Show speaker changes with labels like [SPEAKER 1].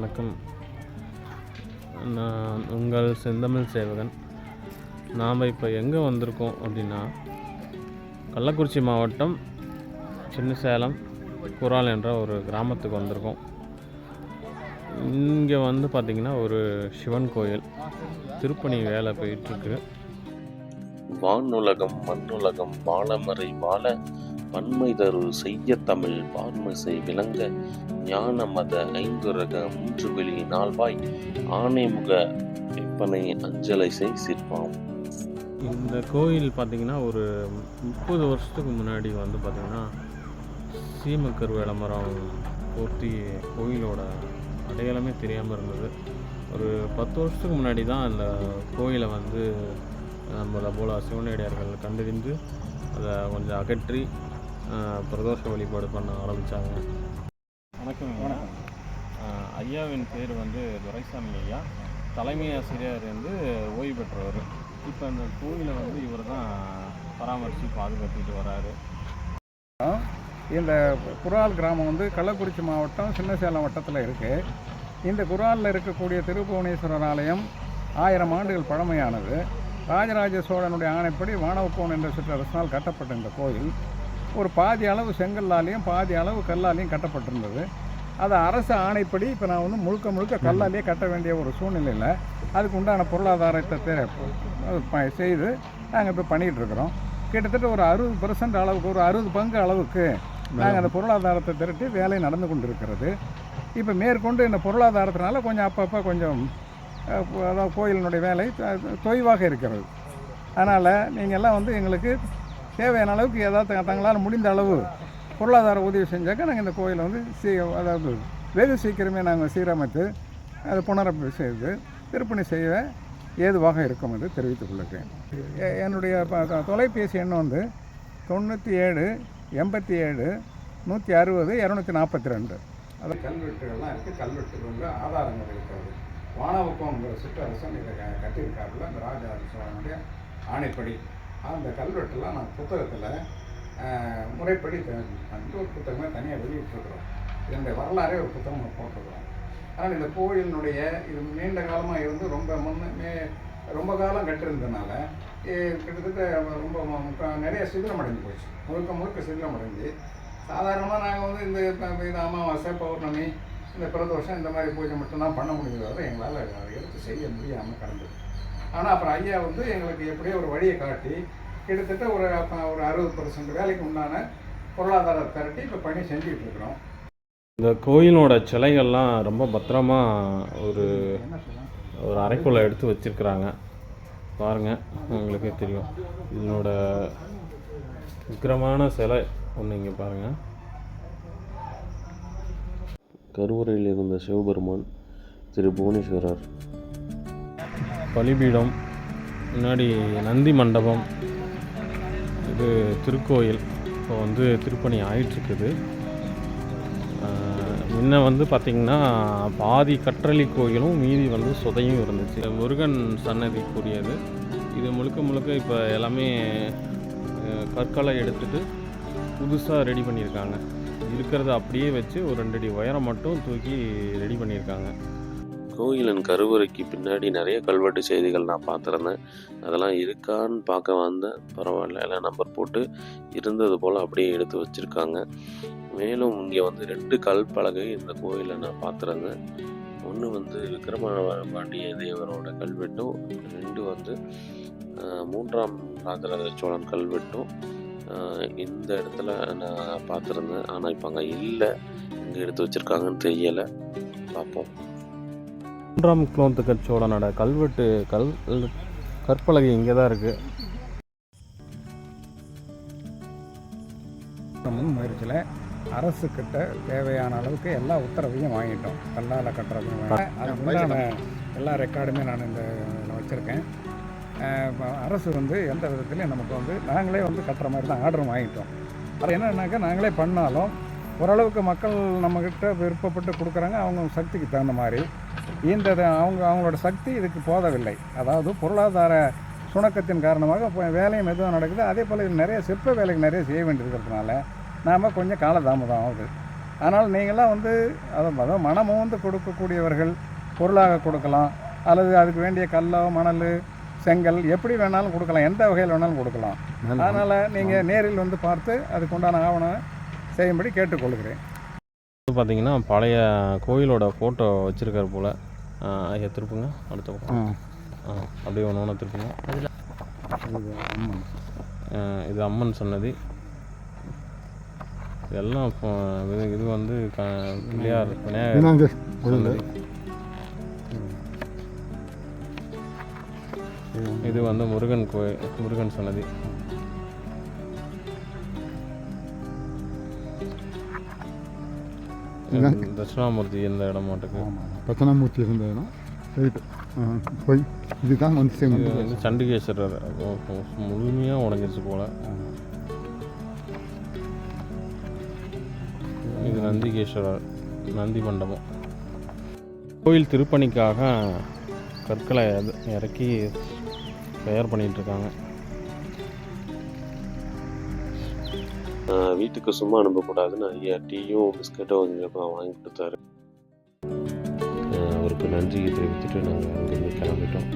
[SPEAKER 1] வணக்கம். நான் உங்கள் செந்தமிழ் சேவகன். நாம் இப்போ எங்கே வந்திருக்கோம் அப்படின்னா கள்ளக்குறிச்சி மாவட்டம் சின்ன சேலம் குரால் என்ற ஒரு கிராமத்துக்கு வந்திருக்கோம். இங்கே வந்து பார்த்திங்கன்னா ஒரு சிவன் கோயில். திருப்பணி வேலை போயிட்டுருக்கு
[SPEAKER 2] வானுலகம் மண்ணுலகம் வாழமறை வாழ பன்மை தரு செய்ய தமிழ் பார்மசை விளங்க ஞான மத ஐந்துரக மூன்று வெளி நால்வாய் ஆனைமுக விற்பனை அஞ்சலை செய் சிற்பம்.
[SPEAKER 1] இந்த கோயில் பார்த்திங்கன்னா ஒரு முப்பது வருஷத்துக்கு முன்னாடி வந்து பார்த்திங்கன்னா சீமக்கரு விளம்பரம் போர்த்தி கோயிலோட அடையாளமே தெரியாமல் இருந்தது. ஒரு பத்து வருஷத்துக்கு முன்னாடி தான் அந்த கோயிலை வந்து நம்மளை போல சிவனடியார்கள் கண்டறிந்து அதை கொஞ்சம் அகற்றி பிரதோஷ வழிபாடு பண்ண ஆரம்பித்தாங்க வணக்கம் வணக்கம் ஐயாவின் பேர் வந்து துரைசாமி ஐயா. தலைமை ஆசிரியர் வந்து ஓய்வு பெற்றவர். இப்போ அந்த கோயிலை வந்து இவர் தான் பராமரித்து பாதுகாத்துட்டு வராரு.
[SPEAKER 3] இந்த குரால் கிராமம் வந்து கள்ளக்குறிச்சி மாவட்டம் சின்னசேலம் வட்டத்தில் இருக்குது இந்த குராலில் இருக்கக்கூடிய திருபுவனேஸ்வரர் ஆலயம் ஆயிரம் ஆண்டுகள் பழமையானது. ராஜராஜ சோழனுடைய ஆணைப்படி வானவக்கோன் என்ற சிற்றரசனால் கட்டப்பட்ட இந்த கோயில். ஒரு பாதி அளவு செங்கல்லாலையும் பாதி அளவு கல்லாலையும் கட்டப்பட்டிருந்தது. அது அரசு ஆணைப்படி இப்போ நான் வந்து முழுக்க முழுக்க கல்லாலேயே கட்ட வேண்டிய ஒரு சூழ்நிலையில் அதுக்கு உண்டான பொருளாதாரத்தை தே- செய்து நாங்கள் இப்போ பண்ணிகிட்டு இருக்கிறோம். கிட்டத்தட்ட ஒரு அறுபது பர்சன்ட் அளவுக்கு ஒரு அறுபது பங்கு அளவுக்கு நாங்கள் அந்த பொருளாதாரத்தை திரட்டி வேலை நடந்து கொண்டிருக்கிறது. இப்போ மேற்கொண்டு இந்த பொருளாதாரத்தினால கொஞ்சம் அப்பப்போ கொஞ்சம் அதாவது கோயிலினுடைய வேலை தொய்வாக இருக்கிறது. அதனால் நீங்கள் எல்லாம் வந்து எங்களுக்கு தேவையான அளவுக்கு ஏதாவது த- தங்களால் முடிந்த அளவு பொருளாதார உதவி செஞ்சாக்க நாங்கள் இந்த கோயிலை வந்து சீ அதாவது வெகு சீக்கிரமே நாங்கள் சீரமைத்து அதை புனரப்பு செய்து திருப்பணி செய்ய ஏதுவாக இருக்கும் என்று தெரிவித்துக் கொள்கிறேன். என்னுடைய தொலைபேசி எண் வந்து தொண்ணூற்றி ஏழு எண்பத்தி ஏழு நூற்றி அறுபது இரநூத்தி நாற்பத்தி ரெண்டு அது கல்வெட்டுகள்லாம் இருக்குது கல்வெட்டு வந்து ஆதாரங்கள் இருக்கிறது வானவக்கோங்கிற சிற்றரசன் இதை கட்டியிருக்காருல அந்த ராஜராஜ சோழனுடைய ஆணைப்படி. அந்த கல்வெட்டெல்லாம் நான் புத்தகத்தில் முறைப்படி த- ஒரு புத்தகமே தனியாக வெளியிட்டிருக்கிறோம். இதனுடைய வரலாறே ஒரு புத்தகம் போட்டிருக்கிறோம். ஆனால் இந்த கோயிலினுடைய இது நீண்ட காலமாக இருந்து ரொம்ப முன்னே ரொம்ப காலம் கட்டிருந்ததுனால கிட்டத்தட்ட ரொம்ப மு- முக்கா- நிறைய சிதிலமடைஞ்சு போச்சு. முழுக்க முழுக்க சிதிலமடைஞ்சு சாதாரணமாக நாங்கள் வந்து இந்த இது அமாவாசை பௌர்ணமி இந்த பிரதோஷம் இந்த மாதிரி பூஜை மட்டும்தான் பண்ண முடிஞ்சதாக தவிர எங்களால் அதை எடுத்து செய்ய முடியாமல் கடந்தது ஆனால் அப்புறம் ஐயா வந்து எங்களுக்கு எப்படியோ ஒரு வழியை காட்டி கிட்டத்தட்ட ஒரு ஒரு அறுபது பர்சன்ட் வேலைக்கு உண்டான பொருளாதாரத்தை திரட்டி இப்போ பணி செஞ்சுட்டு இருக்கிறோம்.
[SPEAKER 1] இந்த கோயிலோட சிலைகள்லாம் ரொம்ப பத்திரமா ஒரு ஒரு அறைக்குள்ளே எடுத்து வச்சிருக்கிறாங்க. பாருங்கள் உங்களுக்கே தெரியும். இதனோட விக்கிரமான சிலை ஒன்று இங்கே பாருங்கள்
[SPEAKER 2] கருவறையில் இருந்த சிவபெருமான் திரு புவனேஸ்வரர்
[SPEAKER 1] பலிபீடம் முன்னாடி நந்தி மண்டபம் இது திருக்கோயில். இப்போ வந்து திருப்பணி ஆயிட்டுருக்குது. முன்ன வந்து பார்த்திங்கன்னா பாதி கற்றளி கோயிலும் மீதி வந்து சுதையும் இருந்துச்சு. முருகன் சன்னதிக்குரியது இது முழுக்க முழுக்க இப்போ எல்லாமே கற்களை எடுத்துட்டு புதுசாக ரெடி பண்ணியிருக்காங்க. இருக்கிறத அப்படியே வச்சு ஒரு ரெண்டடி உயரம் மட்டும் தூக்கி ரெடி பண்ணியிருக்காங்க.
[SPEAKER 2] கோயிலின் கருவறைக்கு பின்னாடி நிறைய கல்வெட்டு செய்திகள் நான் பார்த்துருந்தேன். அதெல்லாம் இருக்கான்னு பார்க்க வந்தேன். பரவாயில்ல எல்லாம் நம்பர் போட்டு இருந்தது போல் அப்படியே எடுத்து வச்சுருக்காங்க. மேலும் இங்கே வந்து ரெண்டு கல் பலகை இந்த கோயிலில் நான் பார்த்துருந்தேன். ஒன்று வந்து விக்ரம பாண்டிய தேவரோட கல்வெட்டும் ரெண்டு வந்து மூன்றாம் ராஜராஜ சோழன் கல்வெட்டும் இந்த இடத்துல நான் பார்த்துருந்தேன். ஆனால் இப்போ அங்கே இல்லை. எங்கே எடுத்து வச்சுருக்காங்கன்னு தெரியலை. பார்ப்போம்.
[SPEAKER 1] மூன்றாம் குலோத்துக்க சோழனோட கல்வெட்டு கல் கற்பலகை இங்கே தான் இருக்குது
[SPEAKER 3] முன் முயற்சியில். அரசுக்கிட்ட தேவையான அளவுக்கு எல்லா உத்தரவையும் வாங்கிட்டோம். கல்லால் கட்டுறதும் அதுக்கு உண்டான எல்லா ரெக்கார்டுமே நான் இந்த வச்சுருக்கேன். அரசு வந்து எந்த விதத்துலையும் நமக்கு வந்து நாங்களே வந்து கட்டுற மாதிரி தான் ஆர்டரும் வாங்கிட்டோம். அது என்னன்னாக்கா நாங்களே பண்ணாலும் ஓரளவுக்கு மக்கள் நம்மக்கிட்ட விருப்பப்பட்டு கொடுக்குறாங்க. அவங்க சக்திக்கு தகுந்த மாதிரி. இந்த அவங்க அவங்களோட சக்தி இதுக்கு போதவில்லை. அதாவது பொருளாதார சுணக்கத்தின் காரணமாக இப்போ வேலையும் மெதுவாக நடக்குது. அதே போல் நிறைய சிற்ப வேலைகள் நிறைய செய்ய வேண்டியிருக்கிறதுனால நாம் கொஞ்சம் காலதாமதம் ஆகுது. ஆனால் நீங்களாம் வந்து அதை அதாவது மனமும் வந்து கொடுக்கக்கூடியவர்கள் பொருளாக கொடுக்கலாம். அல்லது அதுக்கு வேண்டிய கல்லோ மணல் செங்கல் எப்படி வேணாலும் கொடுக்கலாம். எந்த வகையில் வேணாலும் கொடுக்கலாம். அதனால் நீங்கள் நேரில் வந்து பார்த்து அதுக்கு உண்டான ஆவணம் செய்யும்படி கேட்டுக்கொள்கிறேன்.
[SPEAKER 1] பார்த்தீங்கன்னா பழைய கோயிலோட ஃபோட்டோ வச்சுருக்காரு போல். ஐயா திருப்புங்க. அடுத்த பக்கம். ஆ. அப்படியே ஒன்று ஒன்று திருப்புங்க. ஆ, இது அம்மன் சன்னதி. இதெல்லாம் இப்போ இது இது வந்து க பிள்ளையார் விநாயகர் இது வந்து முருகன் கோயில் முருகன் சன்னதி. தட்சிணாமூர்த்தி இந்த இடம் மாட்டுக்கு
[SPEAKER 4] தட்சணாமூர்த்தி இருந்ததுன்னா ரைட்டு போய் இதுதான் வந்து சேம்
[SPEAKER 1] வந்து சண்டிகேஸ்வரர். முழுமையாக உடஞ்சிருச்சு போல். இது நந்திகேஸ்வரர் நந்தி மண்டபம். கோயில் திருப்பணிக்காக கற்களை இற- இறக்கி தயார் பண்ணிட்டு
[SPEAKER 2] வீட்டுக்கு சும்மா அனுப்பக்கூடாதுன்னு ஐயா டீயும் பிஸ்கட்டும் கொஞ்சம் வாங்கி கொடுத்தாரு. அவருக்கு நன்றி தெரிவித்துட்டு நாங்கள் அங்கேருந்து கிளம்பிட்டோம்.